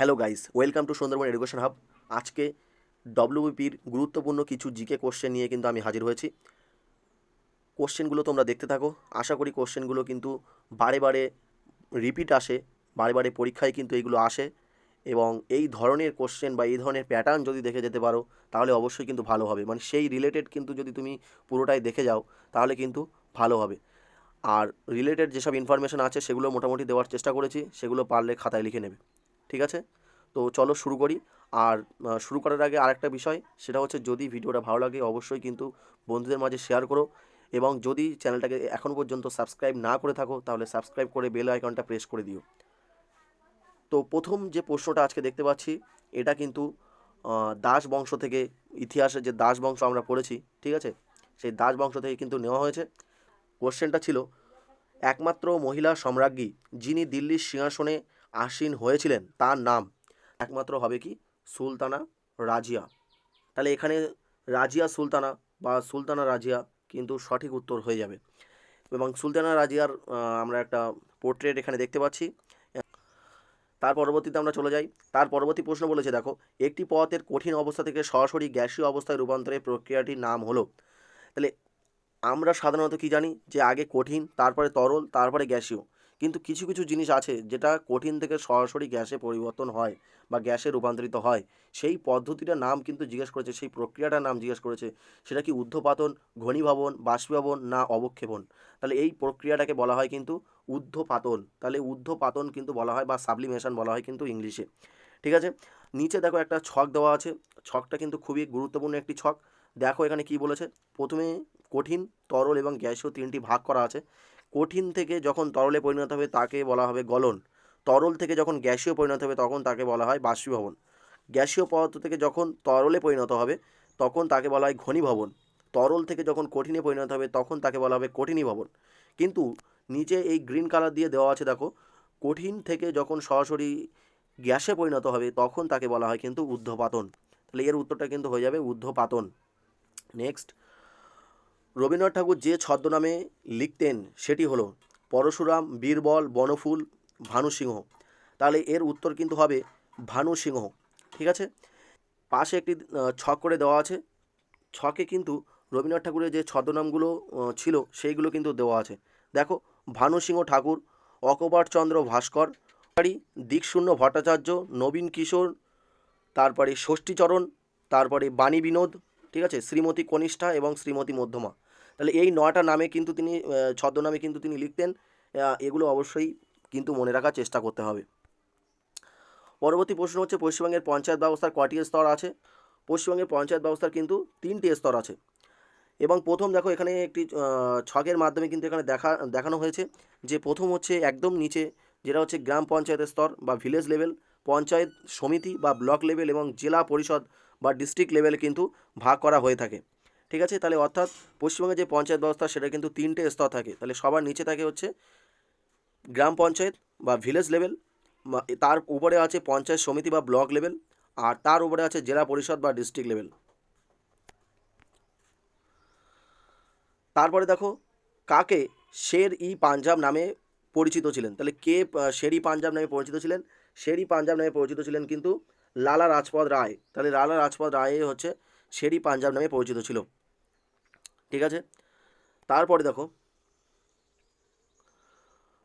Hello guys welcome to Sundarban education hub আজকে ডব্লিউবিপির গুরুত্বপূর্ণ কিছু জিকে কোশ্চেন নিয়ে কিন্তু আমি হাজির হয়েছি। কোশ্চেনগুলো তোমরা দেখতে থাকো। আশা করি কোশ্চেনগুলো কিন্তু বারে বারে রিপিট আসে, বারে বারে পরীক্ষায় কিন্তু এইগুলো আসে এবং এই ধরনের কোশ্চেন বা এই ধরনের প্যাটার্ন যদি দেখে যেতে পারো, তাহলে অবশ্যই কিন্তু ভালো হবে। মানে সেই রিলেটেড কিন্তু যদি তুমি পুরোটাই দেখে যাও, তাহলে কিন্তু ভালো হবে। আর রিলেটেড যেসব ইনফরমেশান আছে, সেগুলো মোটামুটি দেওয়ার চেষ্টা করেছি, সেগুলো পারলে খাতায় লিখে নেবে। ঠিক আছে? তো চলো শুরু করি। আর শুরু করার আগে আরেকটা বিষয়, সেটা হচ্ছে যদি ভিডিওটা ভালো লাগে অবশ্যই কিন্তু বন্ধুদের মাঝে শেয়ার করো এবং যদি চ্যানেলটাকে এখন পর্যন্ত সাবস্ক্রাইব না করে থাকো, তাহলে সাবস্ক্রাইব করে বেল আইকনটা প্রেস করে দিও। তো প্রথম যে প্রশ্নটা আজকে দেখতে পাচ্ছি, এটা কিন্তু দাস বংশ থেকে ইতিহাসে যে দাস বংশ আমরা পড়েছি, ঠিক আছে? সেই দাস বংশ থেকে কিন্তু নেওয়া হয়েছে। কোশ্চেনটা ছিল, একমাত্র মহিলা সম্রাজ্ঞী যিনি দিল্লির সিংহাসনে আসীন হয়েছিলেন তার নাম। একমাত্র হবে কি? সুলতানা রাজিয়া। তাহলে এখানে রাজিয়া, সুলতানা বা সুলতানা রাজিয়া কিন্তু সঠিক উত্তর হয়ে যাবে। এবং সুলতানা রাজিয়ার আমরা একটা পোর্ট্রেট এখানে দেখতে পাচ্ছি। তার পরবর্তীতে আমরা চলে যাই। তার পরবর্তী প্রশ্ন বলেছে, দেখো, একটি পথের কঠিন অবস্থা থেকে সরাসরি গ্যাসীয় অবস্থায় রূপান্তরের প্রক্রিয়াটির নাম হলো। তাহলে আমরা সাধারণত কি জানি? যে আগে কঠিন, তারপরে তরল, তারপরে গ্যাসীয়। কিন্তু কিছু কিছু জিনিস আছে যেটা কঠিন থেকে সরাসরি গ্যাসে পরিবর্তন হয় বা গ্যাসে রূপান্তরিত হয়। সেই পদ্ধতিটার নাম কিন্তু জিজ্ঞেস করেছে, সেই প্রক্রিয়াটার নাম জিজ্ঞেস করেছে, সেটা কি ঊর্ধ্বপাতন ঘনীভবন, বাষ্পীভবন না অবক্ষেপণ? তাহলে এই প্রক্রিয়াটাকে বলা হয় কিন্তু ঊর্ধ্বপাতন তাহলে ঊর্ধ্বপাতন কিন্তু বলা হয় বা সাবলিমেশন বলা হয় কিন্তু ইংলিশে। ঠিক আছে? নিচে দেখো একটা ছক দেওয়া আছে। ছকটা কিন্তু খুবই গুরুত্বপূর্ণ একটি ছক। দেখো এখানে কি বলেছে? প্রথমে কঠিন, তরল এবং গ্যাসীয় তিনটি ভাগ করা আছে। কঠিন থেকে যখন তরলে পরিণত হবে তাকে বলা হবে গলন। তরল থেকে যখন গ্যাসীয় পরিণত হবে তখন তাকে বলা হয় বাষ্পীভবন। গ্যাসীয় পদার্থ থেকে যখন তরলে পরিণত হবে তখন তাকে বলা হয় ঘনীভবন। তরল থেকে যখন কঠিনে পরিণত হবে তখন তাকে বলা হবে কঠিনীভবন। কিন্তু নিচে এই গ্রিন কালার দিয়ে দেওয়া আছে দেখো, কঠিন থেকে যখন সরাসরি গ্যাসে পরিণত হবে তখন তাকে বলা হয় কিন্তু ঊর্ধ্বপাতন। তাহলে এর উত্তরটা কিন্তু হয়ে যাবে ঊর্ধ্বপাতন। নেক্সট রবীন্দ্রনাথ ঠাকুর যে ছদ্মনামে লিখতেন, সেটি হলো, পরশুরাম, বীরবল, বনফুল, ভানুসিংহ। তাহলে এর উত্তর কিন্তু হবে, ভানুসিংহ। ঠিক আছে? পাশে একটি ছক করে দেওয়া আছে। ছকে কিন্তু রবীন্দ্রনাথ ঠাকুরের যে ছদ্মনামগুলো ছিল, সেইগুলো কিন্তু দেওয়া আছে। দেখো, ভানুসিংহ ঠাকুর, অকবরচন্দ্র ভাস্কর দিকশূন্য ভট্টাচার্য, নবীন কিশোর, তারপরে ষষ্ঠীচরণ, তারপরে বাণী বিনোদ ঠিক আছে? শ্রীমতী কনিষ্ঠা এবং শ্রীমতী মধ্যমা। তাহলে এই নয়টা নামে কিন্তু তিনি ছদ্মনামে কিন্তু তিনি লিখতেন। এগুলো অবশ্যই কিন্তু মনে রাখার চেষ্টা করতে হবে। পরবর্তী প্রশ্ন হচ্ছে, পশ্চিমবঙ্গের পঞ্চায়েত ব্যবস্থার কয়টি স্তর আছে? পশ্চিমবঙ্গের পঞ্চায়েত ব্যবস্থার কিন্তু তিনটি স্তর আছে। এবং প্রথম দেখো, এখানে একটি ছকের মাধ্যমে কিন্তু এখানে দেখা, দেখানো হয়েছে যে প্রথম হচ্ছে একদম নিচে, যেটা হচ্ছে গ্রাম পঞ্চায়েতের স্তর বা ভিলেজ লেভেল পঞ্চায়েত সমিতি বা ব্লক লেভেল এবং জেলা পরিষদ বা ডিস্ট্রিক্ট লেভেলে কিন্তু ভাগ করা হয়ে থাকে। ঠিক আছে? তাহলে অর্থাৎ পশ্চিমবঙ্গের যে পঞ্চায়েত ব্যবস্থা, সেটা কিন্তু তিনটে স্তর থাকে। তাহলে সবার নিচে থাকে হচ্ছে গ্রাম পঞ্চায়েত বা ভিলেজ লেভেল তার উপরে আছে পঞ্চায়েত সমিতি বা ব্লক লেভেল আর তার উপরে আছে জেলা পরিষদ বা ডিস্ট্রিক্ট লেভেল তারপরে দেখো, কাকে শের ই পাঞ্জাব নামে পরিচিত ছিলেন? তাহলে কে শের ই পাঞ্জাব নামে পরিচিত ছিলেন? শের ই পাঞ্জাব নামে পরিচিত ছিলেন কিন্তু লালা রাজপথ রায়। তাহলে লালা রাজপথ রায় হচ্ছে শেরি পাঞ্জাব নামে পরিচিত ছিল। ঠিক আছে? তারপরে দেখো,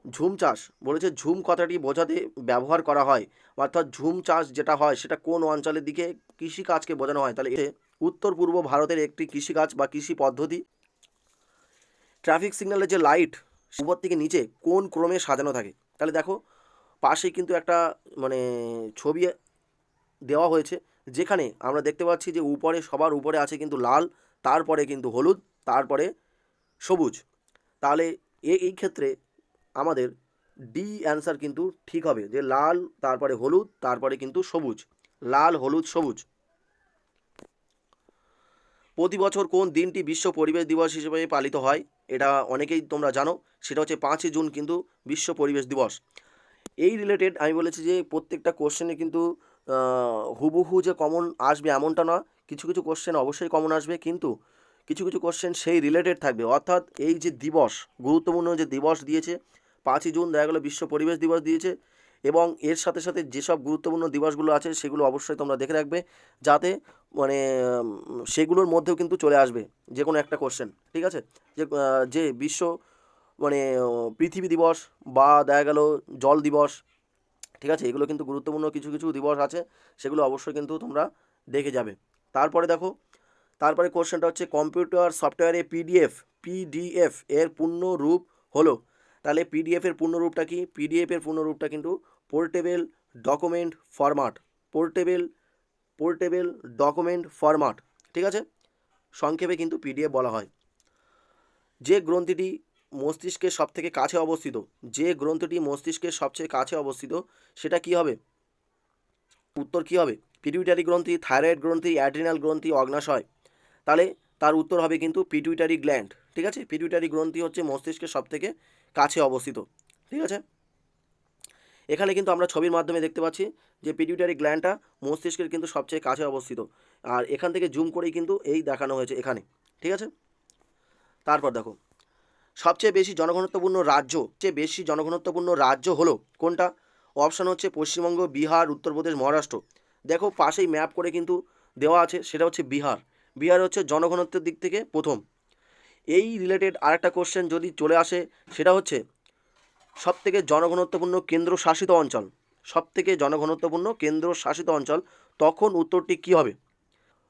ঝুম চাষ। বলেছে ঝুম কথাটি বোঝাতে ব্যবহার করা হয়। অর্থাৎ ঝুম চাষ যেটা হয়, সেটা কোন অঞ্চলের দিকে কৃষিকাজকে বোঝানো হয়? তাহলে এতে উত্তর পূর্ব ভারতের একটি কৃষিকাজ বা কৃষি পদ্ধতি। ট্রাফিক সিগন্যালের যে লাইট, উপর থেকে নিচে কোন ক্রমে সাজানো থাকে? তাহলে দেখো পাশে কিন্তু একটা মানে ছবি দেওয়া হয়েছে, যেখানে আমরা দেখতে পাচ্ছি যে উপরে, সবার উপরে আছে কিন্তু লাল, তারপরে কিন্তু হলুদ, তারপরে সবুজ। তাহলে এই ক্ষেত্রে আমাদের ডি অ্যান্সার কিন্তু ঠিক হবে, যে লাল, তারপরে হলুদ, তারপরে কিন্তু সবুজ। লাল, হলুদ, সবুজ। প্রতি বছর কোন দিনটি বিশ্ব পরিবেশ দিবস হিসেবে পালিত হয়, এটা অনেকেই তোমরা জানো, সেটা হচ্ছে পাঁচই জুন কিন্তু বিশ্ব পরিবেশ দিবস। এই রিলেটেড আমি বলেছি যে প্রত্যেকটা কোশ্চেনে কিন্তু হুবহু যে কমন আসবে এমনটা না কিছু কিছু কোশ্চেন অবশ্যই কমন আসবে, কিন্তু কিছু কিছু কোশ্চেন সেই রিলেটেড থাকবে। অর্থাৎ এই যে দিবস, গুরুত্বপূর্ণ যে দিবস দিয়েছে, পাঁচই জুন দেখা গেলো বিশ্ব পরিবেশ দিবস দিয়েছে, এবং এর সাথে সাথে যেসব গুরুত্বপূর্ণ দিবসগুলো আছে, সেগুলো অবশ্যই তোমরা দেখে রাখবে, যাতে মানে সেগুলোর মধ্যেও কিন্তু চলে আসবে যে কোনো একটা কোশ্চেন ঠিক আছে? যে যে বিশ্ব মানে পৃথিবী দিবস বা দেখা গেল জল দিবস ঠিক আছে? এগুলো কিন্তু গুরুত্বপূর্ণ কিছু কিছু দিবস আছে, সেগুলো অবশ্যই কিন্তু তোমরা দেখে যাবে। তারপরে দেখো, তারপরে কোশ্চেনটা হচ্ছে কম্পিউটার সফটওয়্যারে পিডিএফ পিডিএফ এর পূর্ণ রূপ হলো। তাহলে পিডিএফ এর পূর্ণ রূপটা কি? পিডিএফ এর পূর্ণ রূপটা কিন্তু portable document format, portable portable document format, ঠিক আছে? সংক্ষেপে কিন্তু পিডিএফ বলা হয়। যে গ্রন্থিটি মস্তিষ্কের সবথেকে কাছে অবস্থিত, যে গ্রন্থটি মস্তিষ্কের সবচেয়ে কাছে অবস্থিত, সেটা কি হবে? উত্তর কি হবে? পিটুইটারি গ্রন্থি থাইরয়েড গ্রন্থি অ্যাড্রিনাল গ্রন্থি, অগ্নাশয়। তাহলে তার উত্তর হবে কিন্তু পিটুইটারি গ্ল্যান্ড ঠিক আছে? পিটুইটারি গ্রন্থি হচ্ছে মস্তিষ্কের সবথেকে কাছে অবস্থিত, ঠিক আছে? এখানে কিন্তু আমরা ছবির মাধ্যমে দেখতে পাচ্ছি যে পিটুইটারি গ্ল্যান্ডটা মস্তিষ্কের কিন্তু সবচেয়ে কাছে অবস্থিত। আর এখান থেকে জুম করেই কিন্তু এই দেখানো হয়েছে এখানে, ঠিক আছে? তারপর দেখো সবচেয়ে বেশি জনঘনত্বপূর্ণ রাজ্য চেয়ে বেশি জনঘনত্বপূর্ণ রাজ্য হলো কোনটা? অপশান হচ্ছে পশ্চিমবঙ্গ, বিহার, উত্তরপ্রদেশ, মহারাষ্ট্র। দেখো পাশেই ম্যাপ করে কিন্তু দেওয়া আছে, সেটা হচ্ছে বিহার। বিহার হচ্ছে জনঘনত্বের দিক থেকে প্রথম। এই রিলেটেড আরেকটা কোশ্চেন যদি চলে আসে, সেটা হচ্ছে সবথেকে জনঘনত্বপূর্ণ কেন্দ্র শাসিত অঞ্চল। সবথেকে জনঘনত্বপূর্ণ কেন্দ্র শাসিত অঞ্চল, তখন উত্তরটি কী হবে?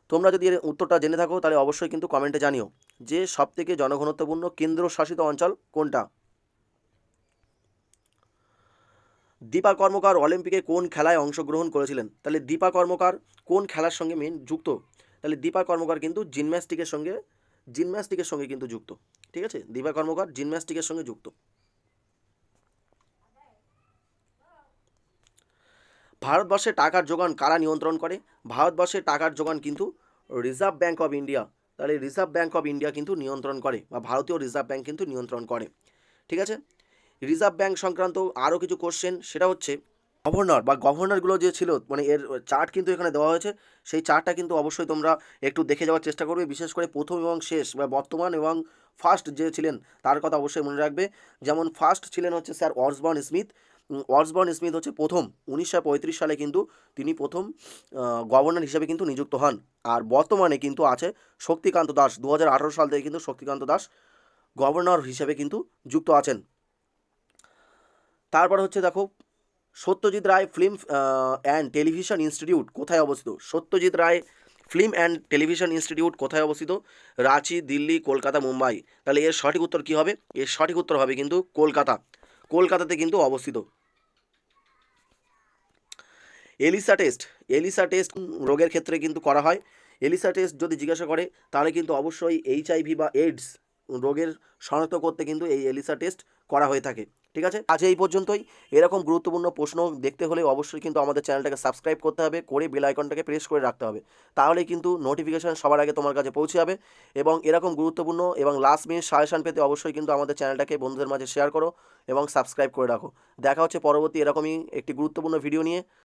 তোমরা যদি এর উত্তরটা জেনে থাকো, তাহলে অবশ্যই কিন্তু কমেন্টে জানিও। যে সবথেকে জনঘনত্বপূর্ণ কেন্দ্রশাসিত অঞ্চল কোনটা? দীপা কর্মকার অলিম্পিকে কোন খেলায় অংশগ্রহণ করেছিলেন? তাহলে দীপা কর্মকার কোন খেলার সঙ্গে মেন যুক্ত? তাহলে দীপা কর্মকার কিন্তু জিমন্যাস্টিকের সঙ্গে জিমন্যাস্টিকের সঙ্গে কিন্তু যুক্ত। ঠিক আছে? দীপা কর্মকার জিমন্যাস্টিকের সঙ্গে যুক্ত। ভারতবর্ষে টাকার যোগান কারা নিয়ন্ত্রণ করে? ভারতবর্ষে টাকার যোগান কিন্তু রিজার্ভ ব্যাঙ্ক অফ ইন্ডিয়া তাহলে রিজার্ভ ব্যাঙ্ক অফ ইন্ডিয়া কিন্তু নিয়ন্ত্রণ করে বা ভারতীয় রিজার্ভ ব্যাঙ্ক কিন্তু নিয়ন্ত্রণ করে। ঠিক আছে? রিজার্ভ ব্যাঙ্ক সংক্রান্ত আরও কিছু কোশ্চেন সেটা হচ্ছে গভর্নর বা গভর্নরগুলো যে ছিল মানে এর চার্ট কিন্তু এখানে দেওয়া হয়েছে। সেই চার্টটা কিন্তু অবশ্যই তোমরা একটু দেখে যাওয়ার চেষ্টা করবে। বিশেষ করে প্রথম এবং শেষ বা বর্তমান এবং ফার্স্ট যে ছিলেন, তার কথা অবশ্যই মনে রাখবে। যেমন ফার্স্ট ছিলেন হচ্ছে sir Osborne Smith. Osborne Smith হচ্ছে প্রথম। উনিশশো পঁয়ত্রিশ সালে কিন্তু তিনি প্রথম গভর্নর হিসেবে কিন্তু নিযুক্ত হন। আর বর্তমানে কিন্তু আছে শক্তিকান্ত দাস। দু হাজার আঠারো সাল থেকে কিন্তু শক্তিকান্ত দাস গভর্নর হিসেবে কিন্তু যুক্ত আছেন। তারপর হচ্ছে দেখো Satyajit Ray film and television institute কোথায় অবস্থিত? Satyajit Ray film and television institute কোথায় অবস্থিত? রাঁচি, দিল্লি, কলকাতা, মুম্বাই। তাহলে এর সঠিক উত্তর কী হবে? এর সঠিক উত্তর হবে কিন্তু কলকাতা। কলকাতাতে কিন্তু অবস্থিত। ELISA test. এলিসা টেস্ট রোগের ক্ষেত্রে কিন্তু করা হয়। এলিসা টেস্ট যদি জিজ্ঞাসা করে, তাহলে কিন্তু অবশ্যই এইচআইভি বা এইডস রোগের শনাক্ত করতে কিন্তু এই এলিসা টেস্ট করা হয়ে থাকে। ঠিক আছে? আজ এই পর্যন্তই। এরকম গুরুত্বপূর্ণ প্রশ্ন দেখতে হলে অবশ্যই কিন্তু আমাদের চ্যানেলটাকে সাবস্ক্রাইব করতে হবে, করে বেল আইকনটাকে প্রেস করে রাখতে হবে। তাহলে কিন্তু নোটিফিকেশান সবার আগে তোমার কাছে পৌঁছে যাবে এবং এরকম গুরুত্বপূর্ণ এবং লাস্ট মিনিট সাজেশান পেতে অবশ্যই কিন্তু আমাদের চ্যানেলটাকে বন্ধুদের মাঝে শেয়ার করো এবং সাবস্ক্রাইব করে রাখো। দেখা হচ্ছে পরবর্তী এরকমই একটি গুরুত্বপূর্ণ ভিডিও নিয়ে।